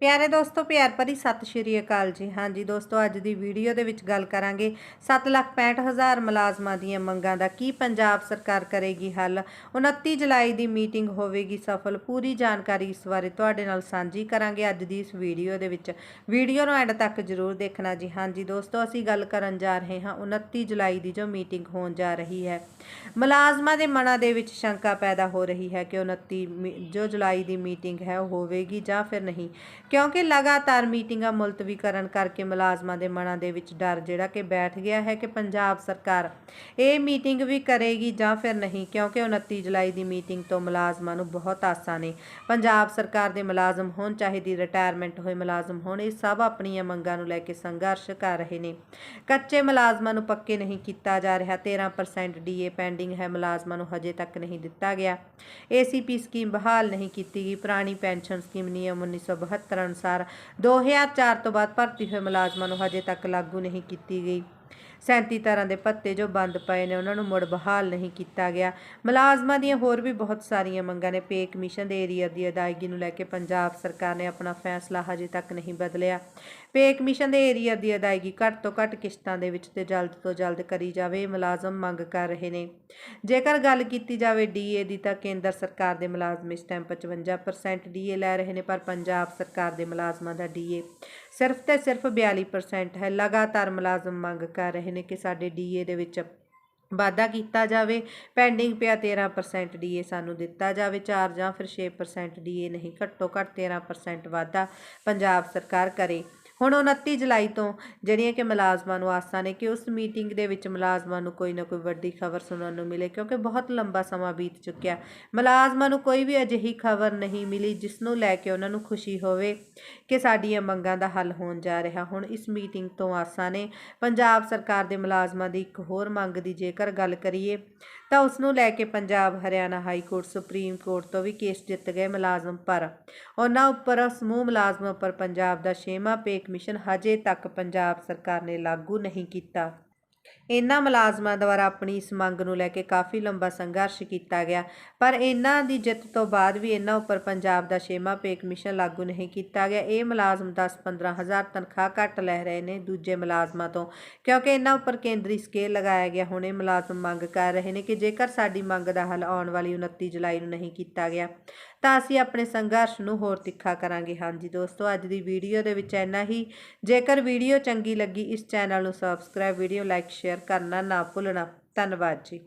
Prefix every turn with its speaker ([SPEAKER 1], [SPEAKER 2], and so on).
[SPEAKER 1] ਪਿਆਰੇ ਦੋਸਤੋ, ਪਿਆਰ ਭਰੀ ਸਤਿ ਸ਼੍ਰੀ ਅਕਾਲ ਜੀ। ਹਾਂਜੀ ਦੋਸਤੋ, ਅੱਜ ਦੀ ਵੀਡੀਓ ਦੇ ਵਿੱਚ ਗੱਲ ਕਰਾਂਗੇ 765000 ਮੁਲਾਜ਼ਮਾਂ ਦੀਆਂ ਮੰਗਾਂ ਦਾ ਕੀ ਪੰਜਾਬ ਸਰਕਾਰ ਕਰੇਗੀ ਹੱਲ? 29 ਜੁਲਾਈ ਦੀ ਮੀਟਿੰਗ ਹੋਵੇਗੀ ਸਫਲ। ਪੂਰੀ ਜਾਣਕਾਰੀ ਇਸ ਬਾਰੇ ਤੁਹਾਡੇ ਨਾਲ ਸਾਂਝੀ ਕਰਾਂਗੇ ਅੱਜ ਦੀ ਇਸ ਵੀਡੀਓ ਦੇ ਵਿੱਚ। ਵੀਡੀਓ ਨੂੰ ਐਂਡ ਤੱਕ ਜ਼ਰੂਰ ਦੇਖਣਾ ਜੀ। ਹਾਂਜੀ ਦੋਸਤੋ, ਅਸੀਂ ਗੱਲ ਕਰਨ ਜਾ ਰਹੇ ਹਾਂ 29 ਜੁਲਾਈ ਦੀ ਜੋ ਮੀਟਿੰਗ ਹੋਣ ਜਾ ਰਹੀ ਹੈ। ਮੁਲਾਜ਼ਮਾਂ ਦੇ ਮਨਾਂ ਦੇ ਵਿੱਚ ਸ਼ੰਕਾ ਪੈਦਾ ਹੋ ਰਹੀ ਹੈ ਕਿ 29 ਮੀ- ਜੋ ਜੁਲਾਈ ਦੀ ਮੀਟਿੰਗ ਹੈ ਉਹ ਹੋਵੇਗੀ ਜਾਂ ਫਿਰ ਨਹੀਂ। ਕਿਉਂਕਿ ਲਗਾਤਾਰ ਮੀਟਿੰਗਾਂ ਮੁਲਤਵੀ ਕਰਨ ਕਰਕੇ ਮੁਲਾਜ਼ਮਾਂ ਦੇ ਮਨਾਂ ਦੇ ਵਿੱਚ ਡਰ ਜਿਹੜਾ ਕਿ ਬੈਠ ਗਿਆ ਹੈ ਕਿ ਪੰਜਾਬ ਸਰਕਾਰ ਇਹ ਮੀਟਿੰਗ ਵੀ ਕਰੇਗੀ ਜਾਂ ਫਿਰ ਨਹੀਂ, ਕਿਉਂਕਿ 29 ਜੁਲਾਈ ਦੀ ਮੀਟਿੰਗ ਤੋਂ ਮੁਲਾਜ਼ਮਾਂ ਨੂੰ ਬਹੁਤ ਆਸਾਂ ਨੇ। ਪੰਜਾਬ ਸਰਕਾਰ ਦੇ ਮੁਲਾਜ਼ਮ ਹੋਣ, ਚਾਹੇ ਦੀ ਰਿਟਾਇਰਮੈਂਟ ਹੋਏ ਮੁਲਾਜ਼ਮ ਹੋਣ, ਇਹ ਸਭ ਆਪਣੀਆਂ ਮੰਗਾਂ ਨੂੰ ਲੈ ਕੇ ਸੰਘਰਸ਼ ਕਰ ਰਹੇ ਨੇ। ਕੱਚੇ ਮੁਲਾਜ਼ਮਾਂ ਨੂੰ ਪੱਕੇ ਨਹੀਂ ਕੀਤਾ ਜਾ ਰਿਹਾ 13% ਡੀਏ ਪੈਂਡਿੰਗ ਹੈ ਮੁਲਾਜ਼ਮਾਂ ਨੂੰ ਹਜੇ ਤੱਕ ਨਹੀਂ ਦਿੱਤਾ ਗਿਆ। ਏਸੀਪੀ ਸਕੀਮ ਬਹਾਲ ਨਹੀਂ ਕੀਤੀ ਗਈ, ਪੁਰਾਣੀ ਪੈਨਸ਼ਨ ਸਕੀਮ ਨਿਯਮ 1972 ਅਨੁਸਾਰ 2004 ਤੋਂ ਬਾਅਦ ਭਰਤੀ ਹੋਏ ਮੁਲਾਜ਼ਮਾਂ ਨੂੰ ਹਜੇ ਤੱਕ ਲਾਗੂ ਨਹੀਂ ਕੀਤੀ ਗਈ। 37 ਤਰ੍ਹਾਂ ਦੇ ਭੱਤੇ ਜੋ ਬੰਦ ਪਏ ਨੇ, ਉਹਨਾਂ ਨੂੰ ਮੁੜ ਬਹਾਲ ਨਹੀਂ ਕੀਤਾ ਗਿਆ। ਮੁਲਾਜ਼ਮਾਂ ਦੀਆਂ ਹੋਰ ਵੀ ਬਹੁਤ ਸਾਰੀਆਂ ਮੰਗਾਂ ਨੇ। ਪੇ ਕਮਿਸ਼ਨ ਦੇ ਏਰੀਆ ਦੀ ਅਦਾਇਗੀ ਨੂੰ ਲੈ ਕੇ ਪੰਜਾਬ ਸਰਕਾਰ ਨੇ ਆਪਣਾ ਫੈਸਲਾ ਹਜੇ ਤੱਕ ਨਹੀਂ ਬਦਲਿਆ। ਪੇ ਕਮਿਸ਼ਨ ਦੇ ਏਰੀਆ ਦੀ ਅਦਾਇਗੀ ਘੱਟ ਤੋਂ ਘੱਟ ਕਿਸ਼ਤਾਂ ਦੇ ਵਿੱਚ ਤੇ ਜਲਦ ਤੋਂ ਜਲਦ ਕਰੀ ਜਾਵੇ, ਮੁਲਾਜ਼ਮ ਮੰਗ ਕਰ ਰਹੇ ਨੇ। ਜੇਕਰ ਗੱਲ ਕੀਤੀ ਜਾਵੇ ਡੀਏ ਦੀ ਤਾਂ ਕੇਂਦਰ ਸਰਕਾਰ ਦੇ ਮੁਲਾਜ਼ਮ ਇਸ ਟਾਈਮ 55% ਡੀਏ ਲੈ ਰਹੇ ਨੇ, ਪਰ ਪੰਜਾਬ ਸਰਕਾਰ ਦੇ ਮੁਲਾਜ਼ਮਾਂ ਦਾ ਡੀਏ ਸਿਰਫ ਤੇ ਸਿਰਫ 42% ਹੈ। ਲਗਾਤਾਰ ਮੁਲਾਜ਼ਮ ਮੰਗ ਕਰ ਰਹੇ ਨੇ ਕਿ ਸਾਡੇ ਡੀਏ ਦੇ ਵਿੱਚ ਵਾਧਾ ਕੀਤਾ ਜਾਵੇ। ਪੈਂਡਿੰਗ ਪਿਆ 13% ਡੀਏ ਸਾਨੂੰ ਦਿੱਤਾ ਜਾਵੇ। 4 ਜਾਂ ਫਿਰ 6% ਡੀਏ ਨਹੀਂ, ਘੱਟੋ ਘੱਟ 13% ਵਾਧਾ ਪੰਜਾਬ ਸਰਕਾਰ ਕਰੇ। ਹੁਣ 29 ਜੁਲਾਈ ਤੋਂ ਜਿਹੜੀਆਂ ਕਿ ਮੁਲਾਜ਼ਮਾਂ ਨੂੰ ਆਸਾਂ ਨੇ ਕਿ ਉਸ ਮੀਟਿੰਗ ਦੇ ਵਿੱਚ ਮੁਲਾਜ਼ਮਾਂ ਨੂੰ ਕੋਈ ਨਾ ਕੋਈ ਵੱਡੀ ਖਬਰ ਸੁਣਨ ਨੂੰ ਮਿਲੇ ਕਿਉਂਕਿ ਬਹੁਤ ਲੰਬਾ ਸਮਾਂ ਬੀਤ ਚੁੱਕਿਆ। ਮੁਲਾਜ਼ਮਾਂ ਨੂੰ ਕੋਈ ਵੀ ਅਜਿਹੀ ਖਬਰ ਨਹੀਂ ਮਿਲੀ ਜਿਸ ਨੂੰ ਲੈ ਕੇ ਉਹਨਾਂ ਨੂੰ ਖੁਸ਼ੀ ਹੋਵੇ ਕਿ ਸਾਡੀਆਂ ਮੰਗਾਂ ਦਾ ਹੱਲ ਹੋਣ ਜਾ ਰਿਹਾ। ਹੁਣ ਇਸ ਮੀਟਿੰਗ ਤੋਂ ਆਸਾਂ ਨੇ। ਪੰਜਾਬ ਸਰਕਾਰ ਦੇ ਮੁਲਾਜ਼ਮਾਂ ਦੀ ਇੱਕ ਹੋਰ ਮੰਗ ਦੀ ਜੇਕਰ ਗੱਲ ਕਰੀਏ ਤਾਂ ਉਸ ਨੂੰ ਲੈ ਕੇ Punjab, Haryana high court, supreme court ਤੋਂ ਵੀ ਕੇਸ ਜਿੱਤ ਗਏ ਮੁਲਾਜ਼ਮ ਪਰ। ਉਹਨਾਂ ਉੱਪਰ ਸਮੂਹ ਮੁਲਾਜ਼ਮਾਂ ਉੱਪਰ ਪੰਜਾਬ ਦਾ ਛੇਵਾਂ ਪੇਕ ਕਮਿਸ਼ਨ ਹਜੇ ਤੱਕ ਪੰਜਾਬ ਸਰਕਾਰ ਨੇ ਲਾਗੂ ਨਹੀਂ ਕੀਤਾ। ਇਹਨਾਂ ਮੁਲਾਜ਼ਮਾਂ ਦੁਆਰਾ ਆਪਣੀ ਇਸ ਮੰਗ ਨੂੰ ਲੈ ਕੇ ਕਾਫੀ ਲੰਬਾ ਸੰਘਰਸ਼ ਕੀਤਾ ਗਿਆ, ਪਰ ਇਹਨਾਂ ਦੀ ਜਿੱਤ ਤੋਂ ਬਾਅਦ ਵੀ ਇਹਨਾਂ ਉੱਪਰ ਪੰਜਾਬ ਦਾ ਛੇਵਾਂ ਪੇ ਕਮਿਸ਼ਨ ਲਾਗੂ ਨਹੀਂ ਕੀਤਾ ਗਿਆ। ਇਹ ਮੁਲਾਜ਼ਮ 10-15 ਹਜ਼ਾਰ ਤਨਖਾਹ ਘੱਟ ਲੈ ਰਹੇ ਨੇ ਦੂਜੇ ਮੁਲਾਜ਼ਮਾਂ ਤੋਂ, ਕਿਉਂਕਿ ਇਹਨਾਂ ਉੱਪਰ ਕੇਂਦਰੀ ਸਕੇਲ ਲਗਾਇਆ ਗਿਆ। ਹੁਣ ਇਹ ਮੁਲਾਜ਼ਮ ਮੰਗ ਕਰ ਰਹੇ ਨੇ ਕਿ ਜੇਕਰ ਸਾਡੀ ਮੰਗ ਦਾ ਹੱਲ ਆਉਣ ਵਾਲੀ 29 ਜੁਲਾਈ ਨੂੰ ਨਹੀਂ ਕੀਤਾ ਗਿਆ ਤਾਂ ਅਸੀਂ ਆਪਣੇ ਸੰਘਰਸ਼ ਨੂੰ ਹੋਰ ਤਿੱਖਾ ਕਰਾਂਗੇ। ਹਾਂਜੀ ਦੋਸਤੋ, ਅੱਜ ਦੀ ਵੀਡੀਓ ਦੇ ਵਿੱਚ ਇੰਨਾ ਹੀ। ਜੇਕਰ ਵੀਡੀਓ ਚੰਗੀ ਲੱਗੀ, ਇਸ ਚੈਨਲ ਨੂੰ ਸਬਸਕ੍ਰਾਈਬ ਵੀਡੀਓ ਲਾਈਕ ਸ਼ੇਅਰ ਕਰਨਾ ਨਾ ਭੁੱਲਣਾ। ਧੰਨਵਾਦ ਜੀ।